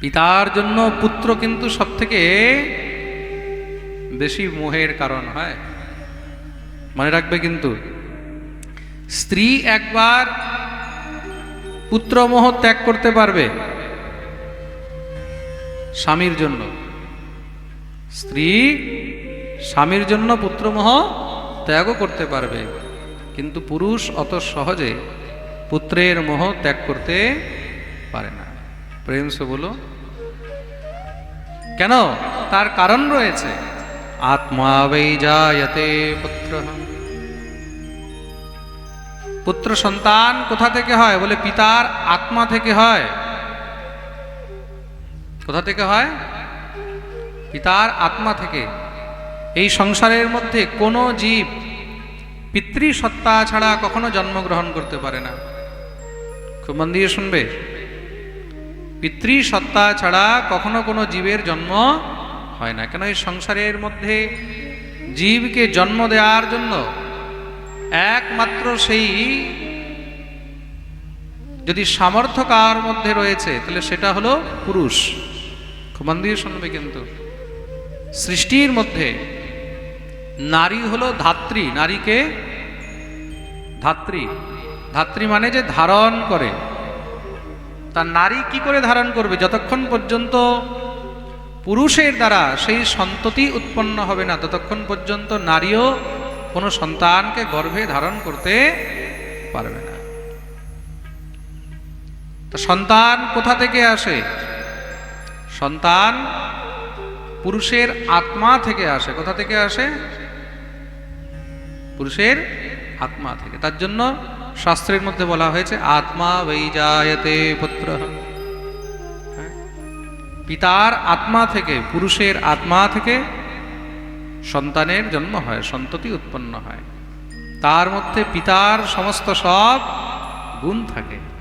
পিতার জন্য পুত্র কিন্তু সব থেকে বেশি মোহের কারণ, হয়? মনে রাখবে কিন্তু, স্ত্রী একবার পুত্র পুত্রমোহ ত্যাগ করতে পারবে স্বামীর জন্য। স্ত্রী স্বামীর জন্য পুত্রমোহ ত্যাগও করতে পারবে, কিন্তু পুরুষ অত সহজে পুত্রের মোহ ত্যাগ করতে পারে না। প্রেম সে বলো, কেন? তার কারণ রয়েছে। আত্মা জায়তে পুত্র। পুত্র সন্তান কোথা থেকে হয়? বলে পিতার আত্মা থেকে হয়। কোথা থেকে হয়? পিতার আত্মা থেকে। এই সংসারের মধ্যে কোনো জীব পিতৃসত্তা ছাড়া কখনো জন্মগ্রহণ করতে পারে না। খুব মন দিয়ে শুনবে। পিতৃসত্তা ছাড়া কখনো কোনো জীবের জন্ম হয় না। কেন এই সংসারের মধ্যে জীবকে জন্ম দেওয়ার জন্য একমাত্র সেই যদি সামর্থ্য কার মধ্যে রয়েছে, তাহলে সেটা হলো পুরুষ। খুব দিয়ে শুনবে কিন্তু। সৃষ্টির মধ্যে নারী হলো ধাত্রী। নারীকে ধাত্রী। ধাত্রী মানে যে ধারণ করে। তার নারী কি করে ধারণ করবে? যতক্ষণ পর্যন্ত পুরুষের দ্বারা সেই সন্ততি উৎপন্ন হবে না, ততক্ষণ পর্যন্ত নারীও কোনো সন্তানকে গর্ভে ধারণ করতে পারবে না। তো সন্তান কোথা থেকে আসে? সন্তান পুরুষের আত্মা থেকে আসে। কোথা থেকে আসে? পুরুষের আত্মা থেকে। তার জন্য শাস্ত্রের মধ্যে বলা হয়েছে, আত্মা বৈজায়তে পুত্র। হ্যাঁ? পিতার আত্মা থেকে, পুরুষের আত্মা থেকে সন্তানের জন্ম হয়, সন্ততি উৎপন্ন হয়। তার মধ্যে পিতার সমস্ত সব গুণ থাকে।